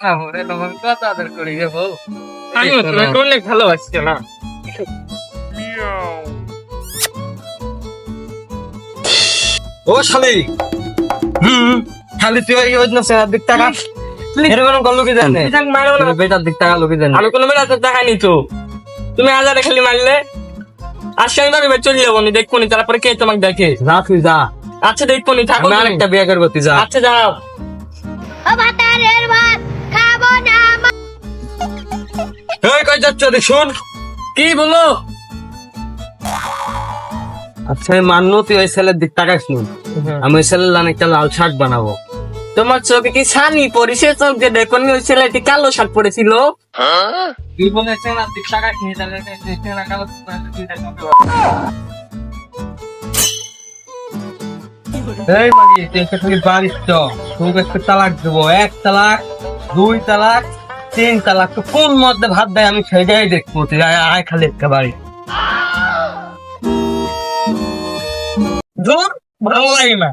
আমরে তোমাকে কত আদর করি রে বউ। আমিও তোমাকে অনেক ভালোবাসছি না? ও শালি। হুম। খালি তুই ওই ওই সেনার দিক টাকা এরকম করল কি জানে? মারো না। বেটার দিক টাকা লোকে জানে? আমি কোনো তো টাকা নি তো। তুমি আজারে খালি মারলে। আর সেই ভাবে চলে যাব নি দেখব নি তারপরে কে তোমাকে দেখে? যা তুই যা। আচ্ছা দেখব নি থাকো। আরেকটা বিয়ে করব তুই যা। আচ্ছা যাও। ভাতারের ভাত এই কই যাচ্ছ দেখ শুন। কি বলো? আচ্ছা মান্য তুই ওই ছেলের দিক টাকা শুন। আমি ওই ছেলের লান একটা লাল শাক বানাবো। তোমার চোখে কি ছানি পরিষে চোখ যে দেখো ওই ছেলেটি কালো তুই সেনার দিক টাকা খেয়ে তাহলে এই মাগি তুই একটা খালি চ তোকে একটু তালাক দেবো। এক তালাক দুই তালাক তিন তালাক তো কোন মধ্যে ভাত দেয় আমি সেটাই দেখব তুই আয় খালি একটা বাড়ি। ধর ভালো লাগে না।